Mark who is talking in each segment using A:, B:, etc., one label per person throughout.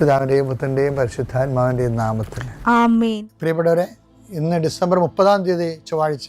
A: പിതാവിന്റെയും പുത്രന്റെയും പരിശുദ്ധാത്മാവിന്റെയും നാമത്തിൽ. പ്രിയപ്പെട്ടവരെ ഇന്ന് ഡിസംബർ മുപ്പതാം തീയതി ചൊവ്വാഴ്ച.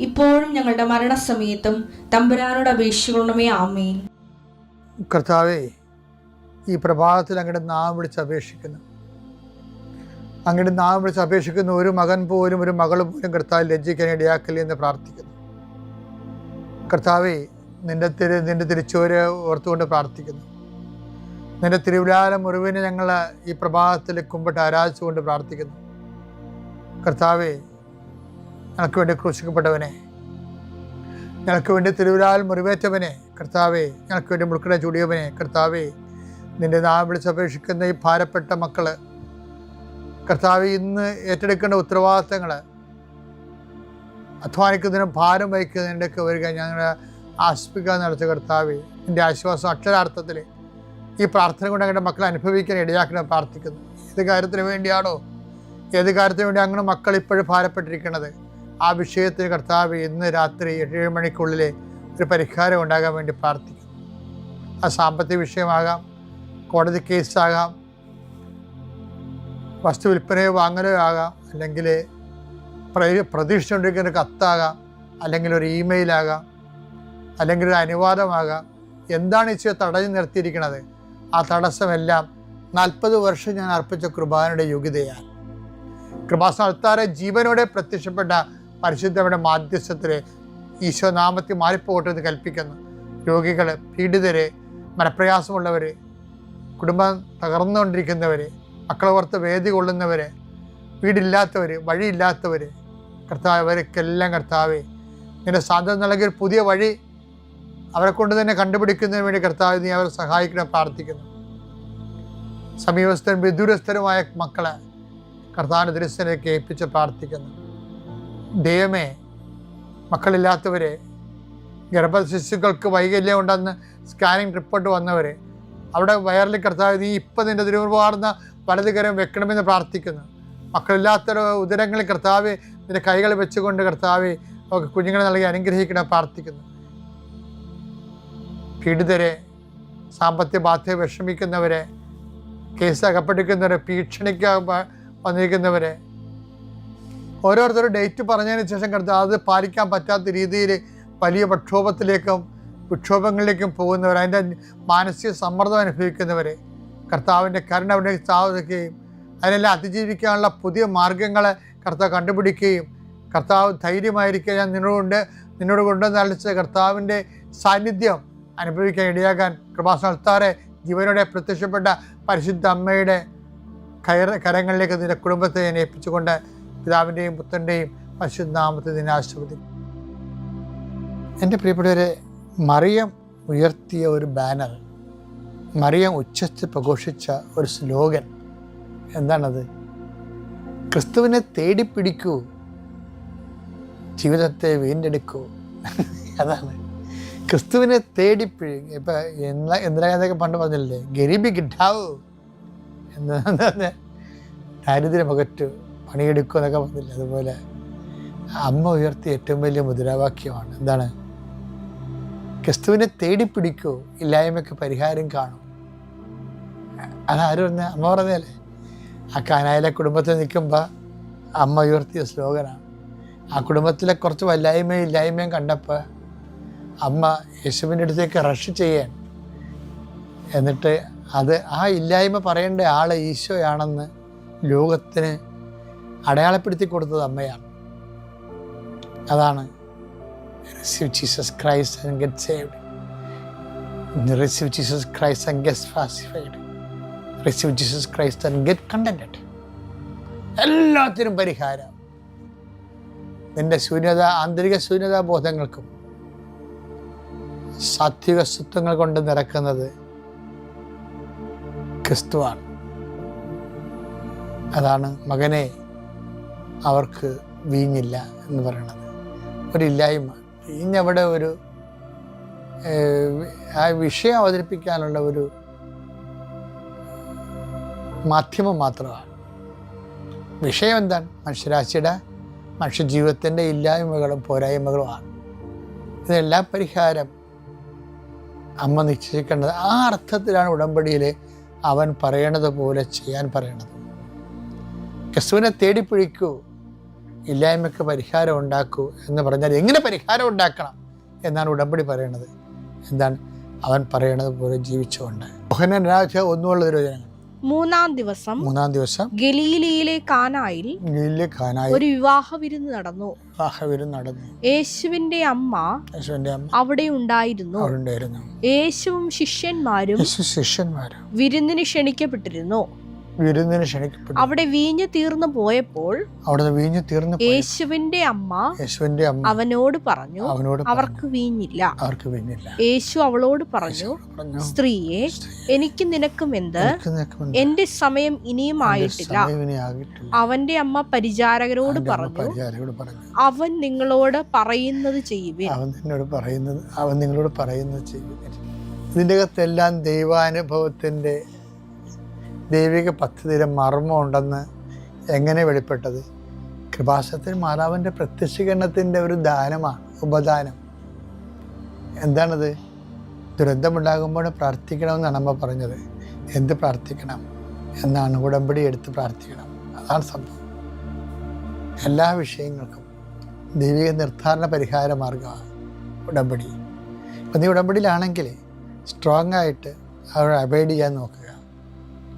B: ഇപ്പോഴും ഞങ്ങളുടെ മരണസമയത്തും തമ്പുരാനോട് അപേക്ഷിക്കണമേ ആമേൻ.
A: കർത്താവേ ഈ പ്രഭാതത്തിൽ അങ്ങയുടെ നാം വിളിച്ച് അപേക്ഷിക്കുന്നു. അങ്ങയുടെ നാം വിളിച്ച് അപേക്ഷിക്കുന്ന ഒരു മകൻ പോലും ഒരു മകൾ പോലും കർത്താവ് ലജ്ജിക്കാൻ ഇടയാക്കില്ല എന്ന് പ്രാർത്ഥിക്കുന്നു. കർത്താവേ നിന്റെ തിരു നിന്റെ തിരിച്ചോര് ഓർത്തുകൊണ്ട് പ്രാർത്ഥിക്കുന്നു. നിന്റെ തിരുവിലാല മുറിവിനെ ഞങ്ങൾ ഈ പ്രഭാതത്തിൽ കുമ്പിട്ട് ആരാധിച്ചുകൊണ്ട് പ്രാർത്ഥിക്കുന്നു. കർത്താവേ ഞങ്ങൾക്ക് വേണ്ടി ക്രൂശിക്കപ്പെട്ടവനെ. ഞങ്ങൾക്ക് വേണ്ടി തിരുവിലാൽ മുറിവേറ്റവനെ. കർത്താവെ ഞങ്ങൾക്ക് വേണ്ടി മുൾക്കട ചൂടിയവനെ. കർത്താവേ നിന്റെ നാം വിളിച്ചപേക്ഷിക്കുന്ന ഈ ഭാരപ്പെട്ട മക്കൾ കർത്താവ് ഇന്ന് ഏറ്റെടുക്കേണ്ട ഉത്തരവാദിത്തങ്ങൾ അധ്വാനിക്കുന്നതിനും ഭാരം വഹിക്കുന്നതിന്റെയൊക്കെ വരിക ഞങ്ങളെ ആശ്വസിപ്പിക്കാൻ നടത്തിയ കർത്താവ്. എന്റെ ആശ്വാസം അക്ഷരാർത്ഥത്തിൽ ഈ പ്രാർത്ഥന കൊണ്ട് ഞങ്ങളുടെ മക്കളെ അനുഭവിക്കാൻ ഇടയാക്കണം പ്രാർത്ഥിക്കുന്നു. ഏത് കാര്യത്തിന് വേണ്ടിയാണോ? ഏത് കാര്യത്തിന് വേണ്ടി അങ്ങനെ മക്കൾ ഇപ്പോഴും ഭാരപ്പെട്ടിരിക്കുന്നത്? ആ വിഷയത്തിന് കർത്താവ് ഇന്ന് രാത്രി ഏഴ് മണിക്കുള്ളിൽ ഒരു പരിഹാരം ഉണ്ടാകാൻ വേണ്ടി പ്രാർത്ഥിക്കുന്നു. ആ സാമ്പത്തിക വിഷയമാകാം കോടതി കേസാകാം വസ്തു വിൽപ്പനയോ വാങ്ങലോ ആകാം അല്ലെങ്കിൽ പ്രതീക്ഷ പ്രതീക്ഷിച്ചുകൊണ്ടിരിക്കുന്ന ഒരു കത്താകാം അല്ലെങ്കിൽ ഒരു ഇമെയിലാകാം അല്ലെങ്കിൽ ഒരു അനുവാദമാകാം. എന്താണ് ഈശോ തടഞ്ഞു നിർത്തിയിരിക്കുന്നത്? ആ തടസ്സമെല്ലാം നാൽപ്പത് വർഷം ഞാൻ അർപ്പിച്ച കൃപാനയുടെ യോഗ്യതയാണ്. കൃപാസ്ഥാനത്താറെ ജീവനോടെ പ്രത്യക്ഷപ്പെട്ട പരിശുദ്ധയുടെ മാധ്യസ്ഥത്തിൽ ഈശോ നാമത്തിൽ മാറിപ്പോകട്ടെ എന്ന് കൽപ്പിക്കുന്നു. രോഗികൾ പീഡിതരെ മനപ്രയാസമുള്ളവർ കുടുംബം തകർന്നുകൊണ്ടിരിക്കുന്നവർ മക്കളെ ഓർത്ത് വേദി കൊള്ളുന്നവർ വീടില്ലാത്തവർ വഴിയില്ലാത്തവർ കർത്താവ് അവർക്കെല്ലാം കർത്താവെ നിന്റെ സാധ്യത നൽകിയ പുതിയ വഴി അവരെ കൊണ്ട് തന്നെ കണ്ടുപിടിക്കുന്നതിന് വേണ്ടി കർത്താവ് നീ അവരെ സഹായിക്കണം പ്രാർത്ഥിക്കുന്നു. സമീപസ്ഥരും വിദൂരസ്ഥരുമായ മക്കളെ കർത്താവിന്റെ ദൃശ്യനെ കേൾപ്പിച്ച് പ്രാർത്ഥിക്കുന്നു. ദൈവമേ മക്കളില്ലാത്തവരെ ഗർഭശിശുക്കൾക്ക് വൈകല്യം ഉണ്ടെന്ന് സ്കാനിങ് റിപ്പോർട്ട് വന്നവരെ അവിടെ വയറിൽ കർത്താവ് നീ ഇപ്പം നിന്റെ തിരുവാർന്ന വലതുകരം വെക്കണമെന്ന് പ്രാർത്ഥിക്കുന്നു. മക്കളില്ലാത്ത ഉദരങ്ങളിൽ കർത്താവ് നിന്റെ കൈകൾ വെച്ചുകൊണ്ട് കർത്താവ് അവർക്ക് കുഞ്ഞുങ്ങളെ നൽകി അനുഗ്രഹിക്കണം പ്രാർത്ഥിക്കുന്നു. പീഡിതരെ സാമ്പത്തിക ബാധ്യത വിഷമിക്കുന്നവരെ കേസ് അകപ്പെടുക്കുന്നവരെ ഭീഷണിക്ക് വന്നിരിക്കുന്നവരെ ഓരോരുത്തരും ഡേറ്റ് പറഞ്ഞതിന് ശേഷം കർത്താവ് അത് പാലിക്കാൻ പറ്റാത്ത രീതിയിൽ വലിയ പ്രക്ഷോഭത്തിലേക്കും വിക്ഷോഭങ്ങളിലേക്കും പോകുന്നവർ അതിന്റെ മാനസിക സമ്മർദ്ദം അനുഭവിക്കുന്നവർ കർത്താവിന്റെ കരുണ അവിടെ സ്ഥാപിക്കുകയും അതിനെല്ലാം അതിജീവിക്കാനുള്ള പുതിയ മാർഗങ്ങളെ കർത്താവ് കണ്ടുപിടിക്കുകയും കർത്താവ് ധൈര്യമായിരിക്കുക ഞാൻ നിന്നോടുകൊണ്ട് നിന്നോട് കൊണ്ട് അളിച്ച കർത്താവിന്റെ സാന്നിധ്യം അനുഭവിക്കാൻ ഇടയാകാൻ കൃപാസനത്താറെ ജീവനോടെ പ്രത്യക്ഷപ്പെട്ട പരിശുദ്ധ അമ്മയുടെ കയർ കരങ്ങളിലേക്ക് നിന്റെ കുടുംബത്തെ ഞാൻ ഏൽപ്പിച്ചുകൊണ്ട് പിതാവിന്റെയും പുത്രന്റെയും പരിശുദ്ധാമത്തെ നിന്നെ എന്റെ പ്രിയപ്പെട്ടവരെ മറിയം ഉയർത്തിയ ഒരു ബാനർ മറിയം ഉച്ചത്തിൽ പ്രഘോഷിച്ച ഒരു സ്ലോഗൻ എന്താണത്? ക്രിസ്തുവിനെ തേടിപ്പിടിക്കൂ ജീവിതത്തെ വീണ്ടെടുക്കൂ. അതാണ്. ക്രിസ്തുവിനെ തേടിപ്പിഴി ഇപ്പം എന്താ എന്തിനാന്നൊക്കെ പണ്ട് പറഞ്ഞില്ലേ? ഗരീബി കിട്ടാവൂ. എന്താ ദാരിദ്ര്യം അകറ്റു പണിയെടുക്കൂ എന്നൊക്കെ പറഞ്ഞില്ല? അതുപോലെ അമ്മ ഉയർത്തിയ ഏറ്റവും വലിയ മുദ്രാവാക്യമാണ്. എന്താണ്? ക്രിസ്തുവിനെ തേടിപ്പിടിക്കൂ ഇല്ലായ്മയ്ക്ക് പരിഹാരം കാണും. അതാരും പറഞ്ഞ അമ്മ പറഞ്ഞല്ലേ ആ കാനായിലെ കുടുംബത്തിൽ നിൽക്കുമ്പോൾ അമ്മ ഉയർത്തിയ സ്ലോഗനാണ്. ആ കുടുംബത്തിലെ കുറച്ച് വല്ലായ്മയും ഇല്ലായ്മയും കണ്ടപ്പോൾ അമ്മ യേശുവിന്റെ അടുത്തേക്ക് റഷ് ചെയ്യാൻ എന്നിട്ട് അത് ആ ഇല്ലായ്മ പറയേണ്ട ആൾ ഈശോയാണെന്ന് ലോകത്തിന് അടയാളപ്പെടുത്തി കൊടുത്തത് അമ്മയാണ്. അതാണ് Jesus Christ and get saved receive Jesus Christ and get pacified receive Jesus Christ and get contented എല്ലാത്തിനും പരിഹാരം. നിന്റെ ശൂന്യത ആന്തരിക ശൂന്യതാ ബോധങ്ങൾക്കും സാത്വിക സ്വത്വങ്ങൾ കൊണ്ട് നിറക്കുന്നത് ക്രിസ്തുവാണ്. അതാണ് മകനെ അവർക്ക് വീഞ്ഞില്ല എന്ന് പറയണത്. ഒരില്ലായ്മ. വീഞ്ഞവിടെ ഒരു ആ വിഷയം അവതരിപ്പിക്കാനുള്ള ഒരു മാധ്യമം മാത്രമാണ്. വിഷയം എന്താണ്? മനുഷ്യരാശിയുടെ മനുഷ്യജീവിതത്തിന്റെ ഇല്ലായ്മകളും പോരായ്മകളുമാണ് ഇതെല്ലാം പരിഹാരം അമ്മ നിശ്ചയിക്കേണ്ടത്. ആ അർത്ഥത്തിലാണ് ഉടമ്പടിയിൽ അവൻ പറയണത് പോലെ ചെയ്യാൻ പറയണത്. ക്രിസ്തുവിനെ തേടിപ്പിടിക്കൂ. ഇല്ലായ്മയ്ക്ക് പരിഹാരം ഉണ്ടാക്കൂ എന്ന് പറഞ്ഞാൽ എങ്ങനെ പരിഹാരം ഉണ്ടാക്കണം എന്നാണ് ഉടമ്പടി പറയണത്. എന്താണ്? അവൻ പറയണത് പോലെ ജീവിച്ചുകൊണ്ട്. മോഹനൻ രാജ ഒന്നുമുള്ള തിരുവചനങ്ങൾ
C: മൂന്നാം ദിവസം
A: മൂന്നാം ദിവസം
C: ഗലീലയിലെ കാനായിൽ
A: ഗലീലിലെ കാനായിൽ
C: ഒരു വിവാഹ വിരുന്ന് നടന്നു.
A: വിവാഹവരും നടന്നു.
C: യേശുവിന്റെ അമ്മ
A: യേശുവിന്റെ അമ്മ
C: അവിടെ ഉണ്ടായിരുന്നു.
A: അവിടെ ഉണ്ടായിരുന്നു.
C: യേശുവും ശിഷ്യന്മാരും
A: ശിഷ്യന്മാരും
C: വിരുന്നിന് ക്ഷണിക്കപ്പെട്ടിരുന്നു.
A: വിരുന്നിന് ക്ഷണിക്കപ്പെട്ടു
C: അവിടെ വീഞ്ഞ് തീർന്നു പോയപ്പോൾ
A: അവിടെ വീഞ്ഞ് തീർന്നു.
C: യേശുവിന്റെ അമ്മ
A: യേശുവിന്റെ അമ്മ
C: അവനോട് പറഞ്ഞു
A: അവനോട്
C: അവർക്ക് വീഞ്ഞില്ല.
A: അവർക്ക് വീഞ്ഞില്ല.
C: യേശു അവളോട് പറഞ്ഞു സ്ത്രീയെ എനിക്ക് നിനക്കും എന്ത്? എന്റെ സമയം ഇനിയും ആയിട്ടില്ല. അവന്റെ അമ്മ പരിചാരകരോട് പറഞ്ഞു അവൻ നിങ്ങളോട് പറയുന്നത് ചെയ്യുവിൻ.
A: അവൻ നിന്നോട് പറയുന്നത് അവൻ നിങ്ങളോട് പറയുന്നത് ചെയ്യും ഇതിന്റെ അകത്തെല്ലാം ദൈവാനുഭവത്തിന്റെ ദൈവിക പദ്ധതിയുടെ മർമ്മം ഉണ്ടെന്ന് എങ്ങനെ വെളിപ്പെട്ടത്? കൃപാശത്തിൽ മാതാവിന്റെ പ്രത്യക്ഷീകരണത്തിന്റെ ഒരു ദാനമാണ് ഉപദാനം. എന്താണത്? ദുരന്തമുണ്ടാകുമ്പോൾ പ്രാർത്ഥിക്കണമെന്നാണ് അമ്മ പറഞ്ഞത്. എന്ത് പ്രാർത്ഥിക്കണം എന്നാണ് ഉടമ്പടി എടുത്ത് പ്രാർത്ഥിക്കണം. അതാണ് സംഭവം. എല്ലാ വിഷയങ്ങൾക്കും ദൈവിക നിർദ്ധാരണ പരിഹാര മാർഗമാണ് ഉടമ്പടി. അപ്പം നീ ഉടമ്പടിയിലാണെങ്കിൽ സ്ട്രോങ് ആയിട്ട് അവരെ അവോയ്ഡ് ചെയ്യാൻ നോക്കുക